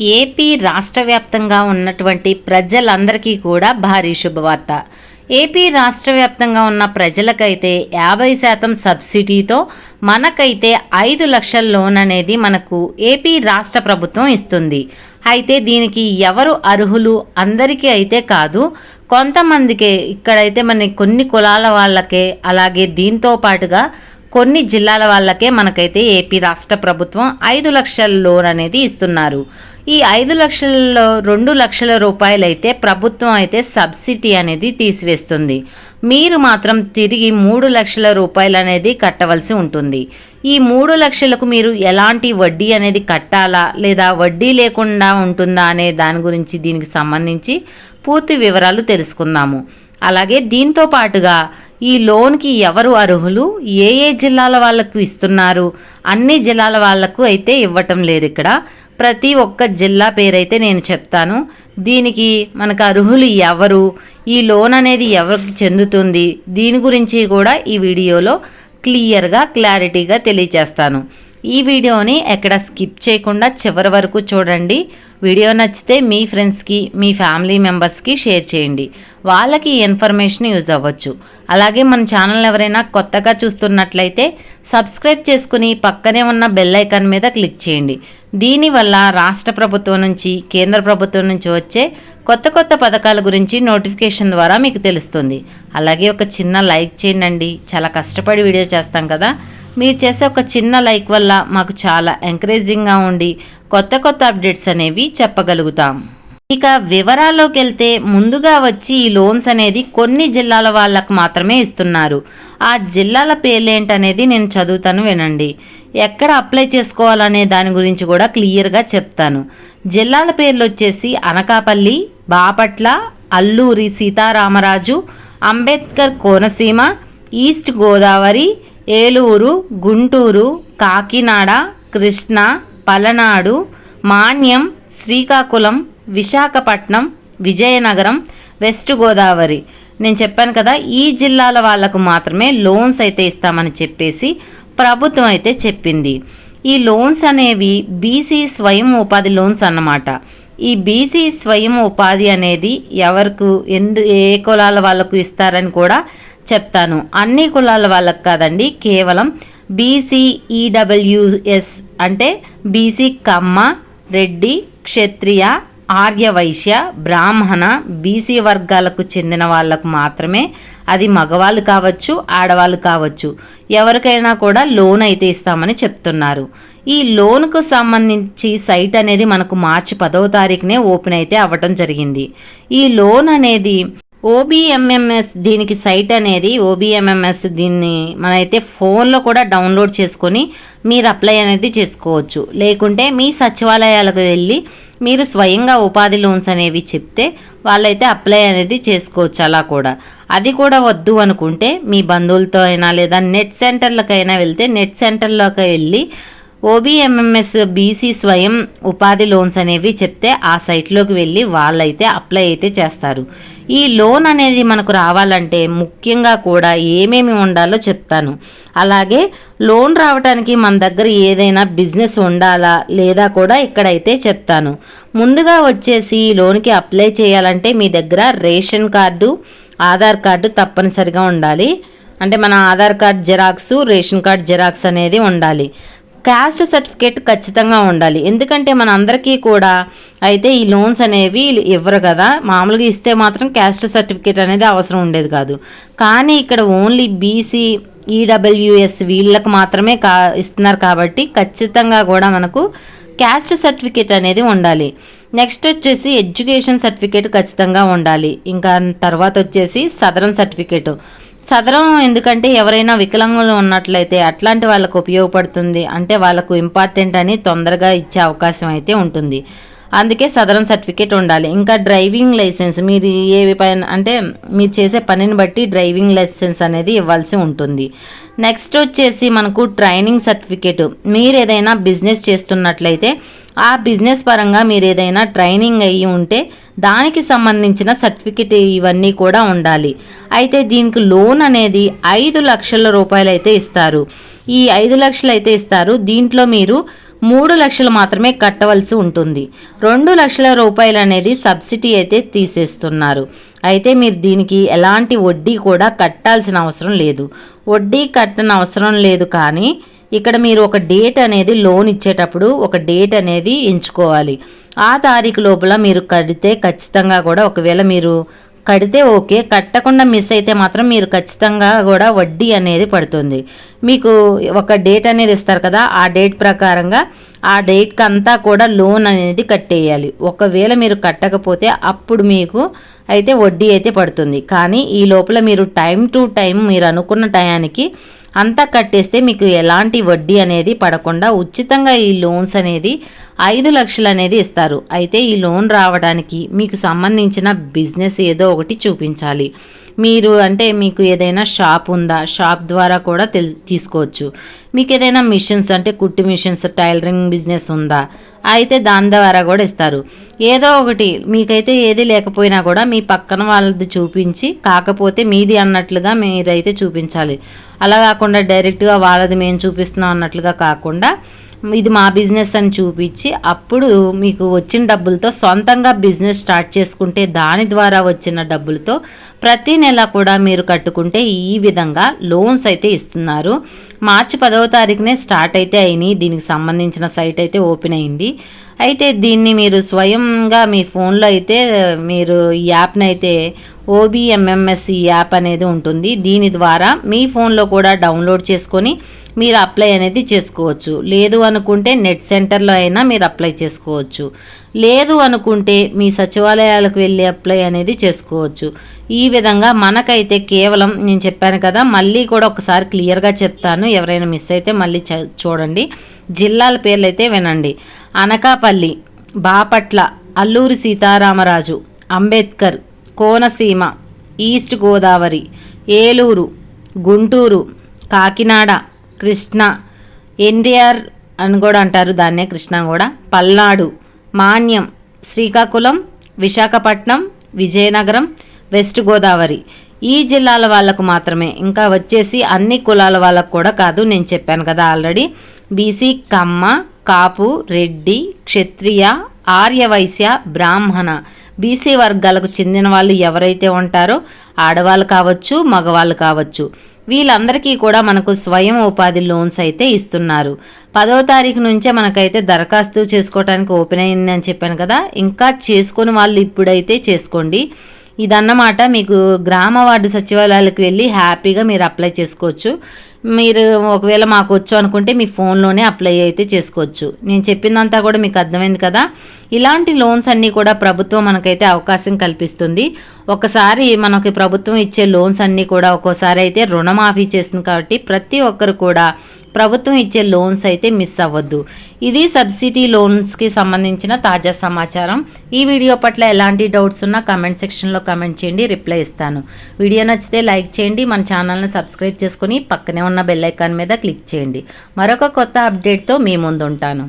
AP రాష్ట్ర వ్యాప్తంగా ఉన్నటువంటి ప్రజలందరికీ కూడా భారీ శుభవార్త. ఏపీ రాష్ట్ర వ్యాప్తంగా ఉన్న ప్రజలకైతే యాభై శాతం సబ్సిడీతో మనకైతే ఐదు లక్షల లోన్ అనేది మనకు ఏపీ రాష్ట్ర ప్రభుత్వం ఇస్తుంది. అయితే దీనికి ఎవరు అర్హులు? అందరికీ అయితే కాదు. కొంతమందికే ఇక్కడైతే మన కొన్ని కులాల వాళ్ళకే అలాగే దీంతో పాటుగా కొన్ని జిల్లాల వాళ్ళకే మనకైతే ఏపీ రాష్ట్ర ప్రభుత్వం ఐదు లక్షల లోన్ అనేది ఇస్తున్నారు. ఈ ఐదు లక్షలలో రెండు లక్షల రూపాయలు అయితే ప్రభుత్వం అయితే సబ్సిడీ అనేది తీసివేస్తుంది. మీరు మాత్రం తిరిగి మూడు లక్షల రూపాయలు అనేది కట్టవలసి ఉంటుంది. ఈ మూడు లక్షలకు మీరు ఎలాంటి వడ్డీ అనేది కట్టాలా లేదా వడ్డీ లేకుండా ఉంటుందా అనే దాని గురించి దీనికి సంబంధించి పూర్తి వివరాలు తెలుసుకుందాము. అలాగే దీంతో పాటుగా ఈ లోన్కి ఎవరు అర్హులు? ఏ ఏ జిల్లాల వాళ్ళకు ఇస్తున్నారు? అన్ని జిల్లాల వాళ్ళకు అయితే ఇవ్వటం లేదు ఇక్కడ. ప్రతి ఒక్క జిల్లా పేరైతే నేను చెప్తాను. దీనికి మనకు అర్హులు ఎవరు? ఈ లోన్ అనేది ఎవరికి చెందుతుంది? దీని గురించి కూడా ఈ వీడియోలో క్లియర్గా క్లారిటీగా తెలియచేస్తాను. ఈ వీడియోని ఎక్కడ స్కిప్ చేయకుండా చివరి వరకు చూడండి. వీడియో నచ్చితే మీ ఫ్రెండ్స్కి మీ ఫ్యామిలీ మెంబర్స్కి షేర్ చేయండి. వాళ్ళకి ఈ ఇన్ఫర్మేషన్ యూజ్ అవ్వచ్చు. అలాగే మన ఛానల్ ఎవరైనా కొత్తగా చూస్తున్నట్లయితే సబ్స్క్రైబ్ చేసుకుని పక్కనే ఉన్న బెల్ ఐకాన్ మీద క్లిక్ చేయండి. దీనివల్ల రాష్ట్ర ప్రభుత్వం నుంచి కేంద్ర ప్రభుత్వం నుంచి వచ్చే కొత్త కొత్త పథకాల గురించి నోటిఫికేషన్ ద్వారా మీకు తెలుస్తుంది. అలాగే ఒక చిన్న లైక్ చేయండి చాలా కష్టపడి వీడియో చేస్తాం కదా. మీరు చేసే ఒక చిన్న లైక్ వల్ల మాకు చాలా ఎంకరేజింగ్గా ఉండి కొత్త కొత్త అప్డేట్స్ అనేవి చెప్పగలుగుతాం. ఇక వివరాల్లోకి వెళ్తే ముందుగా వచ్చి ఈ లోన్స్ అనేది కొన్ని జిల్లాల వాళ్ళకు మాత్రమే ఇస్తున్నారు. ఆ జిల్లాల పేర్లేంటనేది నేను చదువుతాను వినండి. ఎక్కడ అప్లై చేసుకోవాలనే దాని గురించి కూడా క్లియర్గా చెప్తాను. జిల్లాల పేర్లు వచ్చేసి అనకాపల్లి బాపట్ల అల్లూరి సీతారామరాజు అంబేద్కర్ కోనసీమ ఈస్ట్ గోదావరి ఏలూరు గుంటూరు కాకినాడ కృష్ణా పలనాడు మాన్యం శ్రీకాకుళం విశాఖపట్నం విజయనగరం వెస్ట్ గోదావరి. నేను చెప్పాను కదా ఈ జిల్లాల వాళ్ళకు మాత్రమే లోన్స్ అయితే ఇస్తామని చెప్పేసి ప్రభుత్వం అయితే చెప్పింది. ఈ లోన్స్ అనేవి బీసీ స్వయం ఉపాధి లోన్స్ అన్నమాట. ఈ బీసీ స్వయం ఉపాధి అనేది ఎవరికి ఎందు ఏ కులాల వాళ్ళకు ఇస్తారని కూడా చెప్తాను. అన్ని కులాల వాళ్ళకి కాదండి కేవలం బీసీ ఈడబ్ల్యూఎస్ అంటే బీసీ కమ్మ రెడ్డి క్షత్రియ ఆర్యవైశ్య బ్రాహ్మణ బీసీ వర్గాలకు చెందిన వాళ్ళకు మాత్రమే అది మగవాళ్ళు కావచ్చు ఆడవాళ్ళు కావచ్చు. ఎవరికైనా కూడా లోన్ అయితే ఇస్తామని చెప్తున్నారు. ఈ లోన్కు సంబంధించి సైట్ అనేది మనకు మార్చి పదవ తారీఖునే ఓపెన్ అయితే అవ్వటం జరిగింది. ఈ లోన్ అనేది ఓబిఎంఎంఎస్ దీనికి సైట్ అనేది ఓబిఎంఎంఎస్ దీన్ని మనైతే ఫోన్లో కూడా డౌన్లోడ్ చేసుకొని మీరు అప్లై అనేది చేసుకోవచ్చు. లేకుంటే మీ సచివాలయాలకు వెళ్ళి మీరు స్వయంగా ఉపాధి లోన్స్ అనేవి చెప్తే వాళ్ళైతే అప్లై అనేది చేసుకోవచ్చు అలా కూడా. అది కూడా వద్దు అనుకుంటే మీ బంధువులతో అయినా లేదా నెట్ సెంటర్లకైనా వెళ్తే నెట్ సెంటర్లోకి వెళ్ళి ఓబీఎంఎంఎస్ బీసీ స్వయం ఉపాధి లోన్స్ అనేవి చెప్తే ఆ సైట్లోకి వెళ్ళి వాళ్ళైతే అప్లై అయితే చేస్తారు. ఈ లోన్ అనేది మనకు రావాలంటే ముఖ్యంగా కూడా ఏమేమి ఉండాలో చెప్తాను. అలాగే లోన్ రావడానికి మన దగ్గర ఏదైనా బిజినెస్ ఉండాలా లేదా కూడా ఇక్కడైతే చెప్తాను. ముందుగా వచ్చేసి ఈ లోన్కి అప్లై చేయాలంటే మీ దగ్గర రేషన్ కార్డు ఆధార్ కార్డు తప్పనిసరిగా ఉండాలి. అంటే మన Aadhaar card xerox ration card xerox అనేది ఉండాలి. క్యాస్ట్ సర్టిఫికేట్ ఖచ్చితంగా ఉండాలి. ఎందుకంటే మన అందరికీ కూడా అయితే ఈ లోన్స్ అనేవి ఇవ్వరు కదా. మామూలుగా ఇస్తే మాత్రం క్యాస్ట్ సర్టిఫికేట్ అనేది అవసరం ఉండేది కాదు. కానీ ఇక్కడ ఓన్లీ బీసీ ఈడబ్ల్యూఎస్ వీళ్ళకి మాత్రమే కా ఇస్తున్నారు కాబట్టి ఖచ్చితంగా కూడా మనకు క్యాస్ట్ సర్టిఫికేట్ అనేది ఉండాలి. నెక్స్ట్ వచ్చేసి ఎడ్యుకేషన్ సర్టిఫికేట్ ఖచ్చితంగా ఉండాలి. ఇంకా తర్వాత వచ్చేసి సదరన్ సర్టిఫికేట్. సదరం ఎందుకంటే ఎవరైనా వికలాంగులు ఉన్నట్లయితే అట్లాంటి వాళ్ళకు ఉపయోగపడుతుంది. అంటే వాళ్ళకు ఇంపార్టెంట్ అని తొందరగా ఇచ్చే అవకాశం అయితే ఉంటుంది. అందుకే సదరం సర్టిఫికేట్ ఉండాలి. ఇంకా డ్రైవింగ్ లైసెన్స్ మీరు ఏ పైన అంటే మీరు చేసే పనిని బట్టి డ్రైవింగ్ లైసెన్స్ అనేది ఇవ్వాల్సి ఉంటుంది. నెక్స్ట్ వచ్చేసి మనకు ట్రైనింగ్ సర్టిఫికేట్ మీరు ఏదైనా బిజినెస్ చేస్తున్నట్లయితే ఆ బిజినెస్ పరంగా మీరు ఏదైనా ట్రైనింగ్ అయ్యి ఉంటే దానికి సంబంధించిన సర్టిఫికెట్ ఇవన్నీ కూడా ఉండాలి. అయితే దీనికి లోన్ అనేది ఐదు లక్షల రూపాయలు అయితే ఇస్తారు. ఈ ఐదు లక్షలు అయితే ఇస్తారు. దీంట్లో మీరు మూడు లక్షలు మాత్రమే కట్టవలసి ఉంటుంది. రెండు లక్షల రూపాయలు అనేది సబ్సిడీ అయితే తీసేస్తున్నారు. అయితే మీరు దీనికి ఎలాంటి వడ్డీ కూడా కట్టాల్సిన అవసరం లేదు. వడ్డీ కట్టని అవసరం లేదు కానీ ఇక్కడ మీరు ఒక డేట్ అనేది లోన్ ఇచ్చేటప్పుడు ఒక డేట్ అనేది ఎంచుకోవాలి. ఆ తారీఖు లోపల మీరు కడితే ఖచ్చితంగా కూడా ఒకవేళ మీరు కడితే ఓకే. కట్టకుండా మిస్ అయితే మాత్రం మీరు ఖచ్చితంగా కూడా వడ్డీ అనేది పడుతుంది. మీకు ఒక డేట్ అనేది ఇస్తారు కదా ఆ డేట్ ప్రకారంగా ఆ డేట్కి అంతా కూడా లోన్ అనేది కట్టేయాలి. ఒకవేళ మీరు కట్టకపోతే అప్పుడు మీకు అయితే వడ్డీ అయితే పడుతుంది. కానీ ఈ లోపల మీరు టైం టు టైం మీరు అనుకున్న టయానికి అంతా కట్టేస్తే మీకు ఎలాంటి వడ్డీ అనేది పడకుండా ఉచితంగా ఈ లోన్స్ అనేది ఐదు లక్షలు అనేది ఇస్తారు. అయితే ఈ లోన్ రావడానికి మీకు సంబంధించిన బిజినెస్ ఏదో ఒకటి చూపించాలి. మీరు అంటే మీకు ఏదైనా షాప్ ఉందా? షాప్ ద్వారా కూడా తెల్ తీసుకోవచ్చు. మీకు ఏదైనా మిషన్స్ అంటే కుట్టు మిషన్స్ టైలరింగ్ బిజినెస్ ఉందా? అయితే దాని ద్వారా కూడా ఇస్తారు. ఏదో ఒకటి మీకైతే ఏది లేకపోయినా కూడా మీ పక్కన వాళ్ళది చూపించి కాకపోతే మీది అన్నట్లుగా మీరైతే చూపించాలి. అలా కాకుండా డైరెక్ట్గా వాళ్ళది మేము చూపిస్తున్నాం అన్నట్లుగా కాకుండా ఇది మా బిజినెస్ అని చూపించి అప్పుడు మీకు వచ్చిన డబ్బులతో సొంతంగా బిజినెస్ స్టార్ట్ చేసుకుంటే దాని ద్వారా వచ్చిన డబ్బులతో ప్రతి నెల కూడా మీరు కట్టుకుంటే ఈ విధంగా లోన్స్ అయితే ఇస్తున్నారు. మార్చి పదవ తారీఖునే స్టార్ట్ అయితే అయినాయి. దీనికి సంబంధించిన సైట్ అయితే ఓపెన్ అయింది. అయితే దీన్ని మీరు స్వయంగా మీ ఫోన్లో అయితే మీరు ఈ యాప్ని అయితే ఓబిఎంఎంఎస్ ఈ యాప్ అనేది ఉంటుంది. దీని ద్వారా మీ ఫోన్లో కూడా డౌన్లోడ్ చేసుకొని మీరు అప్లై అనేది చేసుకోవచ్చు. లేదు అనుకుంటే నెట్ సెంటర్లో అయినా మీరు అప్లై చేసుకోవచ్చు. లేదు అనుకుంటే మీ సచివాలయాలకు వెళ్ళి అప్లై అనేది చేసుకోవచ్చు. ఈ విధంగా మనకైతే కేవలం నేను చెప్పాను కదా మళ్ళీ కూడా ఒకసారి క్లియర్గా చెప్తాను. ఎవరైనా మిస్ అయితే మళ్ళీ చూడండి. జిల్లాల పేర్లు అయితే వినండి. అనకాపల్లి బాపట్ల అల్లూరి సీతారామరాజు అంబేద్కర్ కోనసీమ ఈస్ట్ గోదావరి ఏలూరు గుంటూరు కాకినాడ కృష్ణ ఎన్టీఆర్ అని కూడా అంటారు. దాన్నే కృష్ణ కూడా. పల్నాడు మాన్యం శ్రీకాకుళం విశాఖపట్నం విజయనగరం వెస్ట్ గోదావరి. ఈ జిల్లాల వాళ్ళకు మాత్రమే. ఇంకా వచ్చేసి అన్ని కులాల వాళ్ళకు కూడా కాదు నేను చెప్పాను కదా already. BC Kamma Kapu Reddy Kshatriya Aryavaishya Brahmana. BC వర్గాలకు చెందిన వాళ్ళు ఎవరైతే ఉంటారో ఆడవాళ్ళు కావచ్చు మగవాళ్ళు కావచ్చు వీళ్ళందరికీ కూడా మనకు స్వయం ఉపాధి లోన్స్ అయితే ఇస్తున్నారు. పదో తారీఖు నుంచే మనకైతే దరఖాస్తు చేసుకోవడానికి ఓపెన్ అయిందని అని చెప్పాను కదా. ఇంకా చేసుకుని వాళ్ళు ఇప్పుడైతే చేసుకోండి. ఇదన్నమాట. మీకు గ్రామ వార్డు సచివాలయాలకు వెళ్ళి హ్యాపీగా మీరు అప్లై చేసుకోవచ్చు. మీరు ఒకవేళ మాకు వచ్చు అనుకుంటే మీ ఫోన్లోనే అప్లై అయితే చేసుకోవచ్చు. నేను చెప్పిందంతా కూడా మీకు అర్థమైంది కదా? ఇలాంటి లోన్స్ అన్నీ కూడా ప్రభుత్వం మనకైతే అవకాశం కల్పిస్తుంది. ఒకసారి మనకి ప్రభుత్వం ఇచ్చే లోన్స్ అన్నీ కూడా ఒక్కోసారి అయితే రుణమాఫీ చేస్తుంది కాబట్టి ప్రతి ఒక్కరు కూడా ప్రభుత్వం ఇచ్చే లోన్స్ అయితే మిస్ అవ్వద్దు. ఇది సబ్సిడీ లోన్స్కి సంబంధించిన తాజా సమాచారం. ఈ వీడియో పట్ల ఎలాంటి డౌట్స్ ఉన్నా కమెంట్ సెక్షన్లో కమెంట్ చేయండి రిప్లై ఇస్తాను. వీడియో నచ్చితే లైక్ చేయండి మన ఛానల్ని సబ్స్క్రైబ్ చేసుకుని పక్కనే ఉన్న బెల్ ఐకాన్ మీద క్లిక్ చేయండి. మరొక కొత్త అప్డేట్తో మీ ముందు ఉంటాను